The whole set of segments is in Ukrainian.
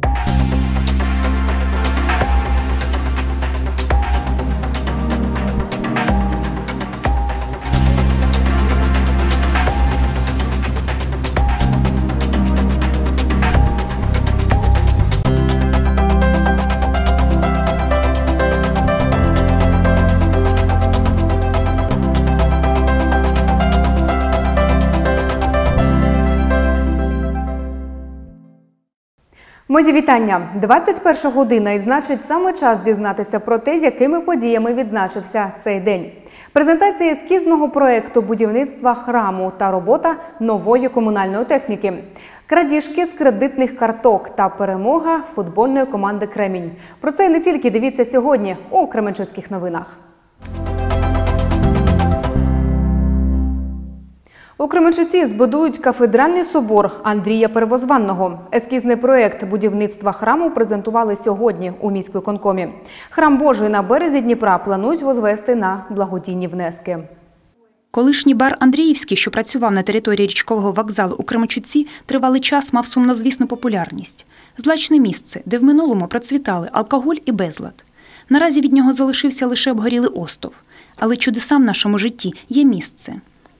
you Мої вітання. 21 година і значить саме час дізнатися про те, якими подіями відзначився цей день. Презентація ескізного проекту будівництва храму та робота нової комунальної техніки, крадіжки з кредитних карток та перемога футбольної команди Кремінь. Про це не тільки дивіться сьогодні у Кременчуцьких новинах. У Кременчуці збудують кафедральний собор Андрія Первозванного. Ескізний проєкт будівництва храму презентували сьогодні у міськвиконкомі. Храм Божий на березі Дніпра планують возвести на благодійні внески. Колишній бар Андріївський, що працював на території річкового вокзалу у Кременчуці, тривалий час мав сумнозвісну популярність. Злачне місце, де в минулому процвітали алкоголь і безлад. Наразі від нього залишився лише обгорілий остов. Але чудесам в нашому житті є місце.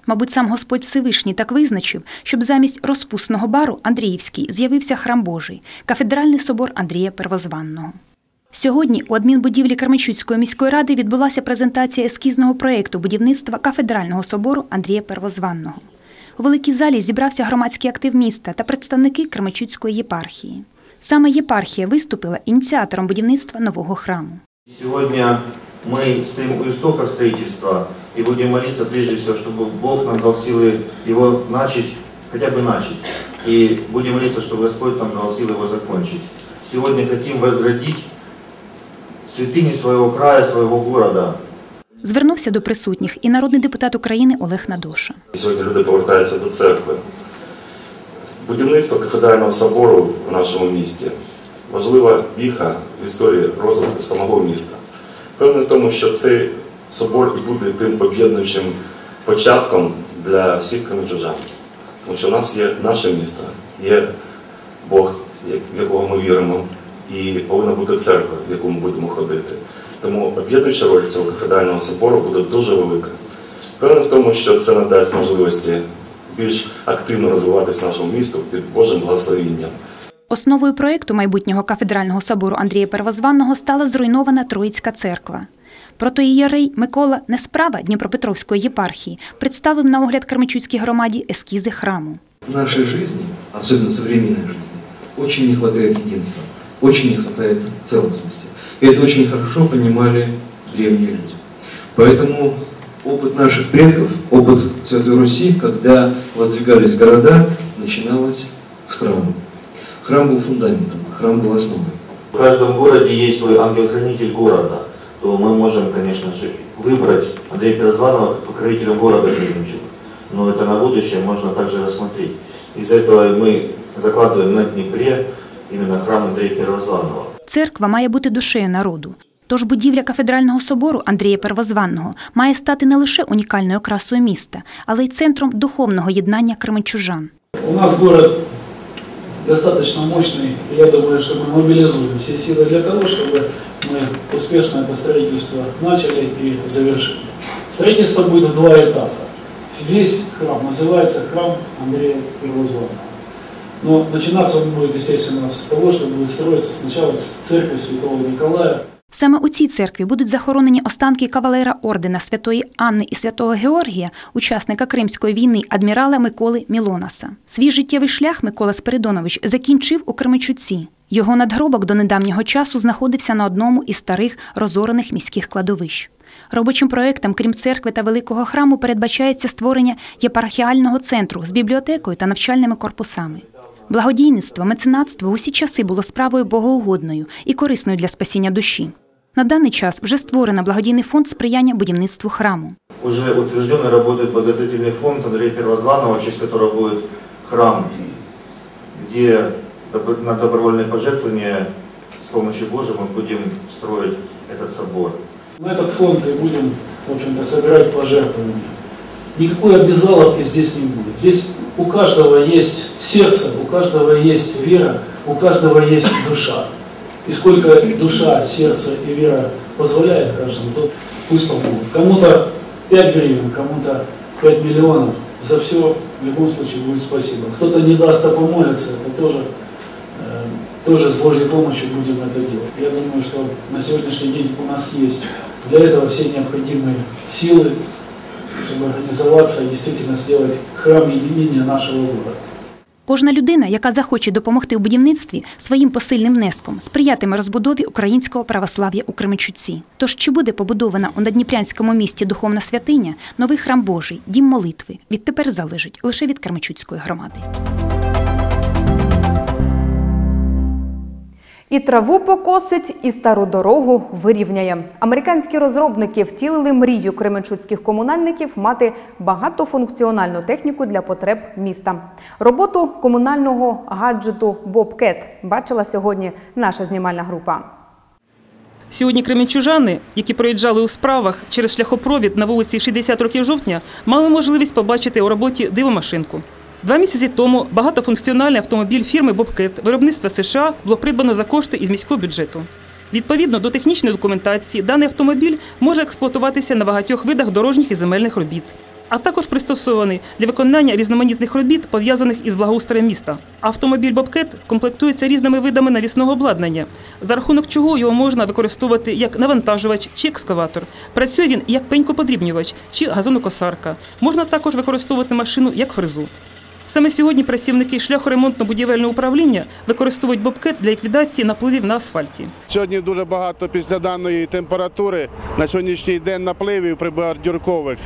Мабуть, сам Господь Всевишній так визначив, щоб замість розпусного бару Андріївський з'явився храм Божий, кафедральний собор Андрія Первозванного. Сьогодні у адмінбудівлі Кременчуцької міської ради відбулася презентація ескізного проєкту будівництва кафедрального собору Андрія Первозванного. У великій залі зібрався громадський актив міста та представники Кременчуцької єпархії. Саме єпархія виступила ініціатором будівництва нового храму. Сегодня мы стоим у истоков строительства и будем молиться прежде всего, чтобы Бог нам дал силы его начать, хотя бы начать. И будем молиться, чтобы Господь нам дал силы его закончить. Сегодня хотим возродить святыни своего края, своего города. Звернувся до присутніх і народний депутат України Олег Надоша. Сьогодні люди повертаються до церкви. Будівництво кафедрального собору в нашому місті важлива віха в історії розвитку самого міста. Певний в тому, що цей собор і буде тим об'єднуючим початком для всіх кременчужан. Тому що в нас є наше місто, є Бог, в якого ми віримо, і повинна бути церква, в яку ми будемо ходити. Тому об'єднуюча роль цього кафедрального собору буде дуже велика. Певний в тому, що це надасть можливості більш активно розвиватися нашому місту під Божим благословінням. Основою проєкту майбутнього кафедрального собору Андрія Первозванного стала зруйнована Троїцька церква. Протоієрей Микола Несправа Дніпропетровської єпархії представив на огляд Кременчуцькій громаді ескізи храму. В нашей жизни, особенно современной жизни, очень не хватает единства, очень не хватает целостности. И это очень хорошо понимали древние люди. Поэтому опыт наших предков, опыт Святой Руси, когда воздвигались города, начиналось с храма. Храм был фундаментом, храм был основой. В каждом городе есть свой ангел-хранитель города, то мы можем, конечно же, выбрать Андрея Первозванного как покровителем города Кременчуг. Но это на будущее можно также рассмотреть. Из-за этого мы закладываем на Днепре именно храм Андрея Первозванного. Церква має бути душею народу. Тож будівля кафедрального собору Андрія Первозванного має стати не лише унікальною окрасою міста, але й центром духовного єднання кременчужан. У нас город достаточно мощный, я думаю, что мы мобилизуем все силы для того, чтобы мы успешно это строительство начали и завершили. Строительство будет в два этапа. Весь храм называется храм Андрея Первозванного. Но начинаться он будет, естественно, с того, что будет строиться сначала с церкви Святого Николая, Саме у цій церкві будуть захоронені останки кавалера ордена святої Анни і святого Георгія, учасника Кримської війни адмірала Миколи Мілонаса. Свій життєвий шлях Микола Спиридонович закінчив у Кременчуці. Його надгробок до недавнього часу знаходився на одному із старих розорених міських кладовищ. Робочим проектом, крім церкви та великого храму, передбачається створення єпархіального центру з бібліотекою та навчальними корпусами. Благодійництво, меценатство усі часи було справою богоугодною і корисною для спасіння душі. На даний час вже створено благодійний фонд сприяння будівництву храму. Уже утвержденный работает благотворительный фонд Андрея Первозванного, в честь которого будет храм, где на добровольные пожертвования с помощью Божией мы будем строить этот собор. на этот фонд и будем, в общем-то, собирать пожертвования. никакой обязаловки здесь не будет. Здесь у каждого есть сердце, у каждого есть вера, у каждого есть душа. И сколько душа, сердце и вера позволяет каждому, то пусть помогут. Кому-то 5 гривен, кому-то 5 миллионов. За все в любом случае будет спасибо. Кто-то не даст, а помолится, это тоже, э, тоже с Божьей помощью будем это делать. Я думаю, что на сегодняшний день у нас есть для этого все необходимые силы, чтобы организоваться и действительно сделать храм единения нашего города. Кожна людина, яка захоче допомогти у будівництві своїм посильним внеском, сприятиме розбудові українського православ'я у Кременчуці. Тож чи буде побудована у надніпрянському місті духовна святиня, новий храм Божий, дім молитви, відтепер залежить лише від Кременчуцької громади. І траву покосить, і стару дорогу вирівняє. Американські розробники втілили мрію кременчуцьких комунальників мати багатофункціональну техніку для потреб міста. Роботу комунального гаджету Bobcat бачила сьогодні наша знімальна група. Сьогодні кременчужани, які проїжджали у справах через шляхопровід на вулиці 60 років жовтня, мали можливість побачити у роботі дивомашинку. Два місяці тому багатофункціональний автомобіль фірми Bobcat виробництва США було придбано за кошти із міського бюджету. Відповідно до технічної документації, даний автомобіль може експлуатуватися на багатьох видах дорожніх і земельних робіт, а також пристосований для виконання різноманітних робіт, пов'язаних із благоустроєм міста. Автомобіль Bobcat комплектується різними видами навісного обладнання, за рахунок чого його можна використовувати як навантажувач чи екскаватор. Працює він як пенькоподрібнювач чи газонокосарка. Можна також використовувати машину як фрезу. Саме сьогодні працівники шляхоремонтно-будівельного управління використовують бобкет для ліквідації напливів на асфальті. Сьогодні дуже багато після даної температури на сьогоднішній день напливів прибордюркових.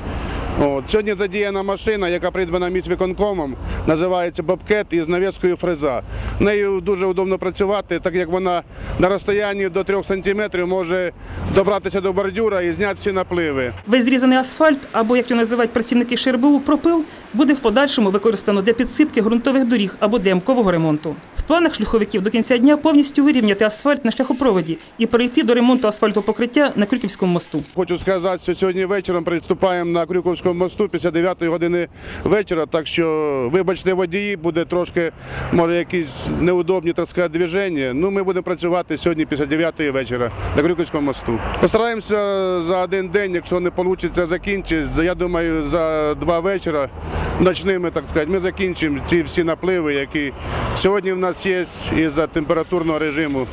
От. Сьогодні задіяна машина, яка придбана міськвиконкомом, називається Бобкет із навіскою фреза. Нею дуже удобно працювати, так як вона на розстоянні до 3 см може добратися до бордюра і зняти всі напливи. Весь зрізаний асфальт, або як його називають працівники ШРБУ, пропил, буде в подальшому використано для підсипки ґрунтових доріг або для ямкового ремонту. В планах шляховиків до кінця дня повністю вирівняти асфальт на шляхопроводі і перейти до ремонту асфальтопокриття на Крюківському мосту. Хочу сказати, що сьогодні вечором приступаємо на Крюковському мосту після 9 години вечора. Так що, вибачте, водії, буде трошки, може, якісь неудобні так сказати, движення. Ну, ми будемо працювати сьогодні після 9 вечора на Крюковському мосту. Постараємося за один день, якщо не вийде закінчити, я думаю, за два вечора ночними, так сказати, ми закінчимо ці всі напливи, які сьогодні в нас є із-за температурного режиму.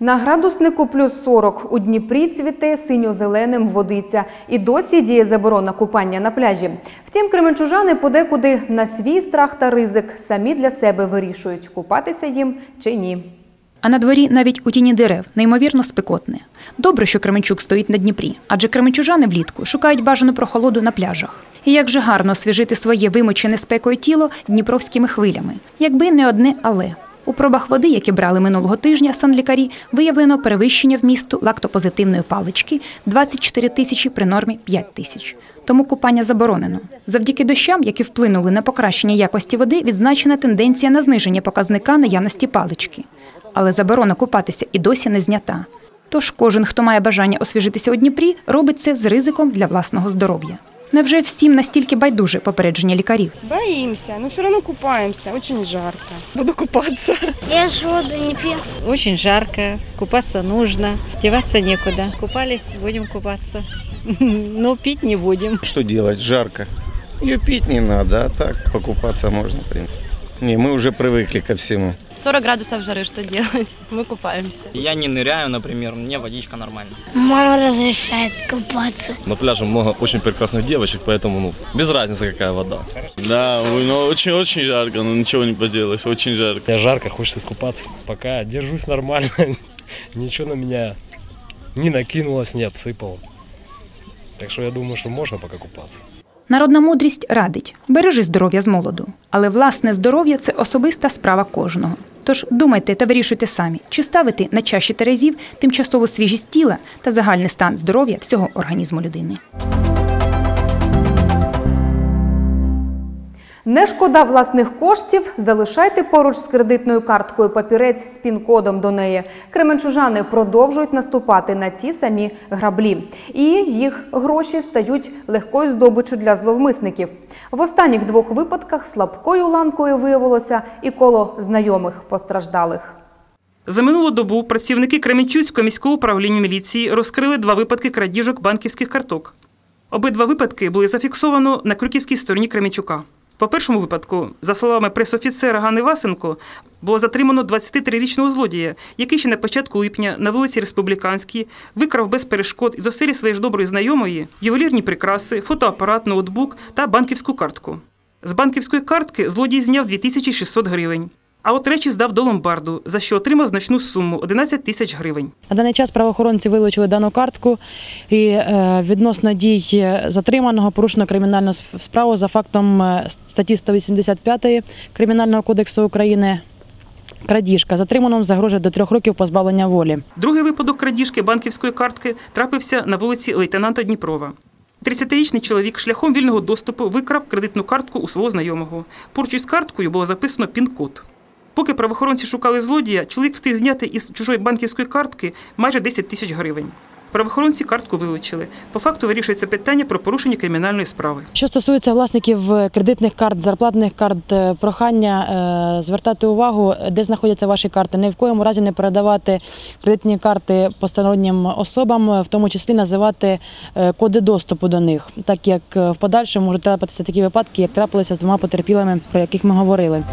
На градуснику плюс 40 у Дніпрі цвіте синьо-зеленим водиця. І досі діє заборона купання на пляжі. Втім, кременчужани подекуди на свій страх та ризик самі для себе вирішують, купатися їм чи ні. А на дворі навіть у тіні дерев неймовірно спекотне. Добре, що Кременчук стоїть на Дніпрі, адже кременчужани влітку шукають бажану прохолоду на пляжах. І як же гарно освіжити своє вимочене спекою тіло дніпровськими хвилями, якби не одне але. У пробах води, які брали минулого тижня санлікарі, виявлено перевищення вмісту лактопозитивної палички 24 тисячі при нормі 5 тисяч. Тому купання заборонено. Завдяки дощам, які вплинули на покращення якості води, відзначена тенденція на зниження показника наявності палички. Але заборона купатися і досі не знята. Тож кожен, хто має бажання освіжитися у Дніпрі, робить це з ризиком для власного здоров'я. Невже всім настільки байдуже попередження лікарів? Боимся, но все равно купаемся. Очень жарко. Буду купаться. Я ж воду не п'ю. Очень жарко, купаться нужно, деваться некуда. Купались, будем купаться. Но пить не будем. Что делать? Жарко. Ее пить не надо, а так покупаться можно, в принципе. Не, мы уже привыкли ко всему. 40 градусов жары, что делать? Мы купаемся. Я не ныряю, например, мне водичка нормально. Мама разрешает купаться. На пляже много очень прекрасных девочек, поэтому ну, без разницы какая вода. Да, ну, очень-очень жарко, но ничего не поделаешь, очень жарко. Я жарко, хочется искупаться. Пока держусь нормально, ничего на меня не накинулось, не обсыпало. Так что я думаю, что можно пока купаться. Народна мудрість радить бережи здоров'я з молоду, але власне здоров'я це особиста справа кожного. Тож думайте та вирішуйте самі, чи ставити на чаші терезів тимчасову свіжість тіла та загальний стан здоров'я всього організму людини. Не шкода власних коштів. Залишайте поруч з кредитною карткою папірець з пін-кодом до неї. Кременчужани продовжують наступати на ті самі граблі, і їх гроші стають легкою здобиччю для зловмисників. В останніх двох випадках слабкою ланкою виявилося і коло знайомих постраждалих. За минулу добу працівники Кременчуцького міського управління міліції розкрили два випадки крадіжок банківських карток. Обидва випадки були зафіксовано на Крюківській стороні Кременчука. По першому випадку, за словами пресофіцера Гани Васенко, було затримано 23-річного злодія, який ще на початку липня на вулиці Республіканській викрав без перешкод із оселі своєї ж доброї знайомої ювелірні прикраси, фотоапарат, ноутбук та банківську картку. З банківської картки злодій зняв 2600 гривень. А от речі здав до ломбарду, за що отримав значну суму 11 тисяч гривень. На даний час правоохоронці вилучили дану картку і е, відносно дій затриманого порушено кримінальну справу за фактом е, статті 185 Кримінального кодексу України. Крадіжка затриманому загрожує до трьох років позбавлення волі. Другий випадок крадіжки банківської картки трапився на вулиці лейтенанта Дніпрова. 30-річний чоловік шляхом вільного доступу викрав кредитну картку у свого знайомого. Поруч із карткою було записано пін-код. Поки правоохоронці шукали злодія, чоловік встиг зняти із чужої банківської картки майже 10 тисяч гривень. Правоохоронці картку вилучили. По факту вирішується питання про порушення кримінальної справи. Що стосується власників кредитних карт, зарплатних карт, е, прохання е, звертати увагу, де знаходяться ваші карти. Ні в коєму разі не передавати кредитні карти постороннім особам, в тому числі називати е, коди доступу до них, так як в подальшому можуть трапитися такі випадки, як трапилися з двома потерпілими, про яких ми говорили.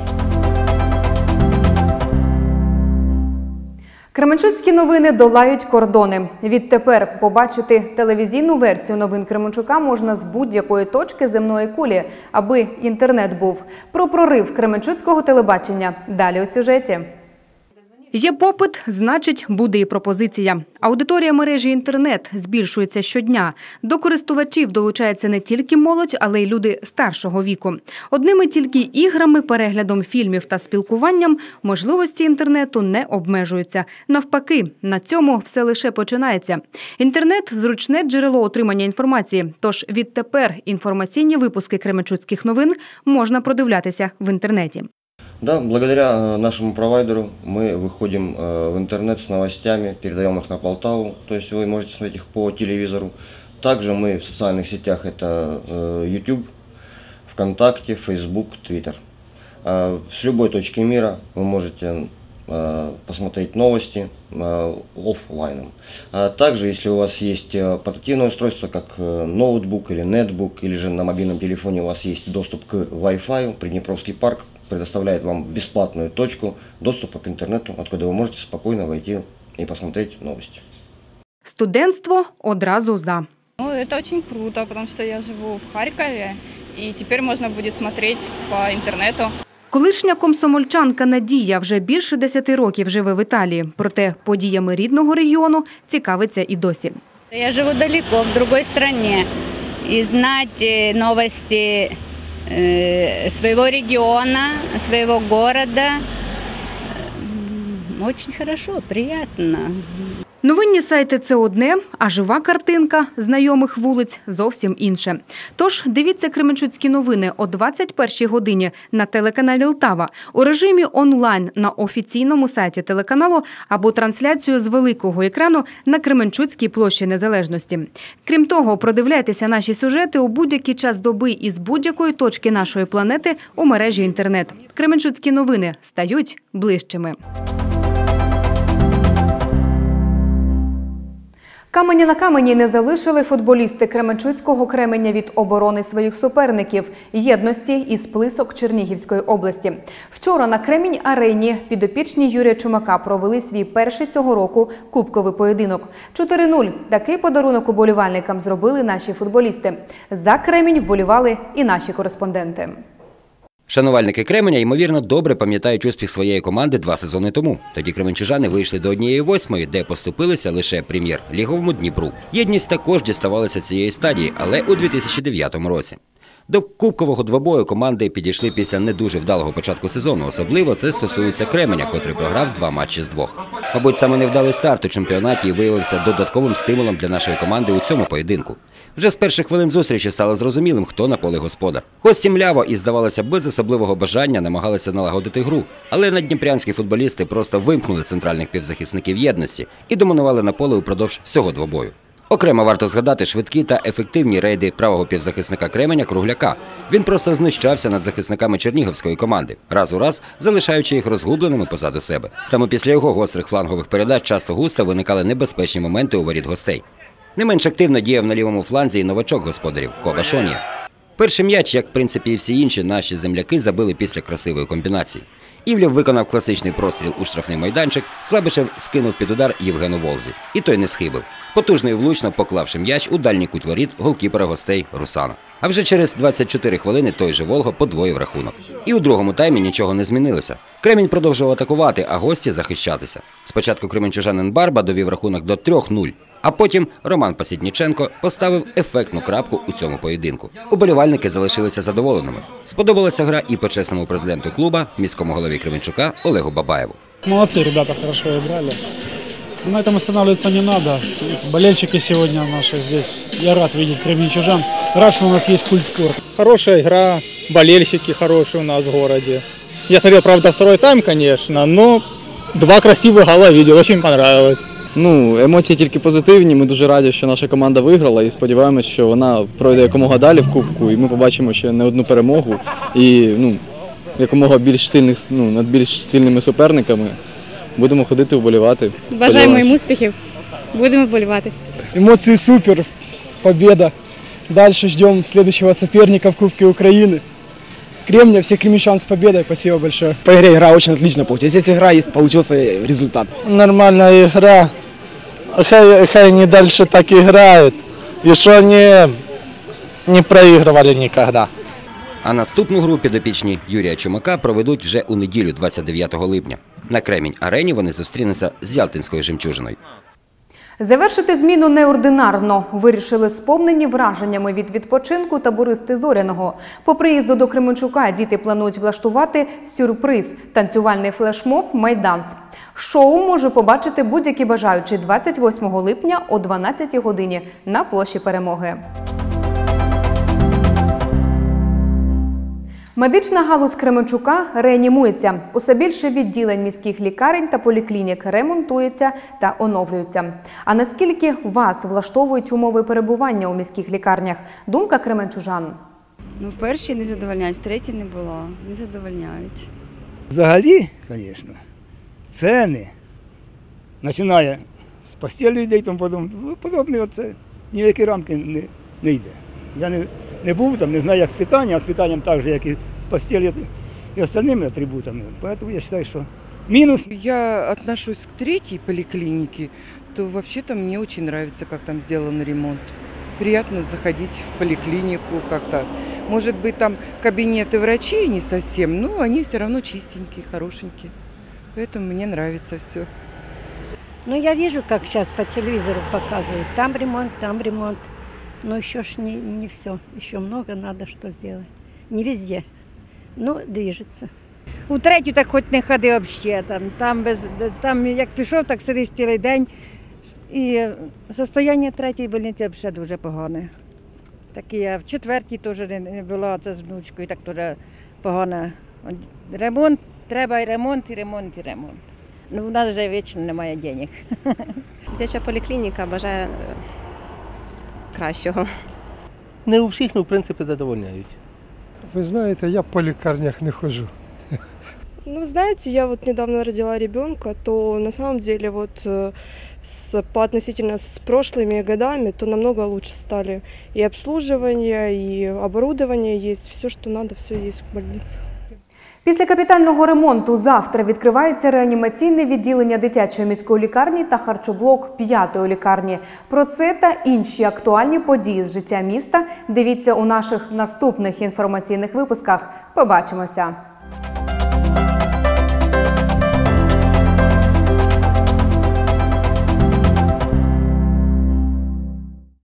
Кременчуцькі новини долають кордони. Відтепер побачити телевізійну версію новин Кременчука можна з будь-якої точки земної кулі, аби інтернет був. Про прорив Кременчуцького телебачення далі у сюжеті. Є попит, значить, буде і пропозиція. Аудиторія мережі інтернет збільшується щодня. До користувачів долучається не тільки молодь, але й люди старшого віку. Одними тільки іграми, переглядом фільмів та спілкуванням можливості інтернету не обмежуються. Навпаки, на цьому все лише починається. Інтернет зручне джерело отримання інформації. Тож відтепер інформаційні випуски Кременчуцьких новин можна продивлятися в інтернеті. Да, благодаря э, нашему провайдеру мы выходим э, в интернет с новостями, передаем их на Полтаву, то есть вы можете смотреть их по телевизору. Также мы в социальных сетях это э, YouTube, ВКонтакте, Facebook, Twitter. С любой точки мира вы можете посмотреть новости офлайном. Также, если у вас есть портативное устройство, как ноутбук или нетбук, или же на мобильном телефоне у вас есть доступ к Wi-Fi, Приднепровский парк предоставляет вам бесплатную точку доступа к интернету, откуда вы можете спокойно войти и посмотреть новости. Студентство одразу за. Ну, это очень круто, потому что я живу в Харькове, и теперь можно будет смотреть по интернету. Колишня комсомольчанка Надія вже більше 10 років живе в Італії, проте подіями рідного регіону цікавиться і досі. Я живу далеко, в другой стране, и знать э, новости э, своего региона, своего города очень хорошо, приятно. Новинні сайти це одне, а жива картинка знайомих вулиць зовсім інше. Тож дивіться Кременчуцькі новини о 21-й годині на телеканалі Лтава у режимі онлайн на офіційному сайті телеканалу або трансляцію з великого екрану на Кременчуцькій площі Незалежності. Крім того, продивляйтеся наші сюжети у будь-який час доби із будь-якої точки нашої планети у мережі інтернет. Кременчуцькі новини стають ближчими. Камені на камені не залишили футболісти Кременчуцького кременя від оборони своїх суперників єдності і сплисок Чернігівської області. Вчора на Кремінь арені підопічні Юрія Чумака провели свій перший цього року кубковий поєдинок. 4-0. Такий подарунок уболівальникам зробили наші футболісти. За Кремінь вболівали і наші кореспонденти. Шанувальники Кременя, ймовірно, добре пам'ятають успіх своєї команди два сезони тому. Тоді кременчужани вийшли до однієї восьмої, де поступилися лише прем'єр-ліговому Дніпру. Єдність також діставалася цієї стадії, але у 2009 році. До кубкового двобою команди підійшли після не дуже вдалого початку сезону. Особливо це стосується Кременя, котрий програв два матчі з двох. Мабуть, саме невдалий старт у чемпіонаті виявився додатковим стимулом для нашої команди у цьому поєдинку. Вже з перших хвилин зустрічі стало зрозумілим, хто на полі господар. Гості мляво і, здавалося, без особливого бажання намагалися налагодити гру. Але наддніпрянські футболісти просто вимкнули центральних півзахисників єдності і домінували на поле упродовж всього двобою. Окремо варто згадати швидкі та ефективні рейди правого півзахисника Кременя Кругляка. Він просто знущався над захисниками чернігівської команди, раз у раз залишаючи їх розгубленими позаду себе. Саме після його гострих флангових передач часто густо виникали небезпечні моменти у воріт гостей. Не менш активно діяв на лівому фланзі і новачок господарів Кобашонья. Перший м'яч, як в принципі і всі інші, наші земляки забили після красивої комбінації. Івлів виконав класичний простріл у штрафний майданчик, Слабишев скинув під удар Євгену Волзі. І той не схибив, потужно і влучно поклавши м'яч у дальній кут воріт голкіпера гостей Русана. А вже через 24 хвилини той же Волго подвоїв рахунок. І у другому таймі нічого не змінилося. Кремінь продовжував атакувати, а гості захищатися. Спочатку кременчужанин Барба довів рахунок до 3-0. А потім Роман Пасідніченко поставив ефектну крапку у цьому поєдинку. Уболівальники залишилися задоволеними. Сподобалася гра і почесному президенту клуба, міському голові Кременчука Олегу Бабаєву. Молодцы, ребята хорошо играли. Но на этом останавливаться не надо. Болельщики сегодня наши здесь. Я рад видеть кременчужан. Рад, что у нас есть культ спорта. Хорошая игра, болельщики хорошие у нас в городе. Я смотрел, правда, второй тайм, конечно, но два красивых гола видел, очень понравилось. Ну, емоції тільки позитивні. Ми дуже раді, що наша команда виграла і сподіваємось, що вона пройде якомога далі в кубку, і ми побачимо ще не одну перемогу. І ну, якомога більш сильних, ну, над більш сильними суперниками будемо ходити вболівати. Бажаємо їм успіхів. Будемо вболівати. Эмоции супер, победа. Дальше ждем следующего соперника в Кубке Украины. Кремня, всех кремичан с победой, спасибо большое. По игре игра очень отлично получилась. Здесь игра есть, получился результат. Нормальная игра. Хай, хай они дальше так играют. И что они не проигрывали никогда. А наступну гру підопічні Юрія Чумака проведуть вже у неділю, 29 липня. На Кремінь арені вони зустрінуться з Ялтинською жемчужиною. Завершити зміну неординарно вирішили сповнені враженнями від відпочинку табористи Зоряного. По приїзду до Кременчука діти планують влаштувати сюрприз танцювальний флешмоб Майданс. Шоу може побачити будь-які бажаючі 28 липня о 12 годині на площі Перемоги. Медична галузь Кременчука реанімується. Усе більше відділень міських лікарень та поліклінік ремонтується та оновлюються. А наскільки вас влаштовують умови перебування у міських лікарнях? Думка кременчужан. Ну, в першій не задовольняють, в третій не було. Не задовольняють. Взагалі, звісно, ціни, починає з постілі людей, тому подобне, подобне оце ні в які рамки не, не йде. Я не, не був там, не знаю, як з питанням, а з питанням так же, як і з постілі і остальними атрибутами. Тому я вважаю, що мінус. Я отношусь к третьей поликлинике, то вообще-то мне очень нравится, как там сделан ремонт. Приятно заходить в поликлинику как-то. Может быть, там кабинеты врачей не совсем, но они все равно чистенькие, хорошенькие. Поэтому мне нравится все. Ну, я вижу, как сейчас по телевизору показывают. Там ремонт, там ремонт. Но еще ж не, не все. Еще много надо что сделать. Не везде. Но движется. У третю так хоч не ходи взагалі. Там, там, без, там як пішов, так сидиш цілий день. І состояння третьої больниці взагалі дуже погане. Так і я в четвертій теж не, не була це з внучкою, так теж погано. Ремонт, треба і ремонт, і ремонт, і ремонт. Ну, у нас вже вічно немає денег. Дитяча поліклініка бажає кращого. Не у всіх, ну, в принципі, задовольняють. Вы знаете, я по лекарнях не хожу. Ну, знаете, я вот недавно родила ребенка, то на самом деле вот э, с, по относительно с прошлыми годами, то намного лучше стали. И обслуживание, и оборудование есть, все, что надо, все есть в больнице. Після капітального ремонту завтра відкривається реанімаційне відділення дитячої міської лікарні та харчоблок п'ятої лікарні. Про це та інші актуальні події з життя міста дивіться у наших наступних інформаційних випусках. Побачимося!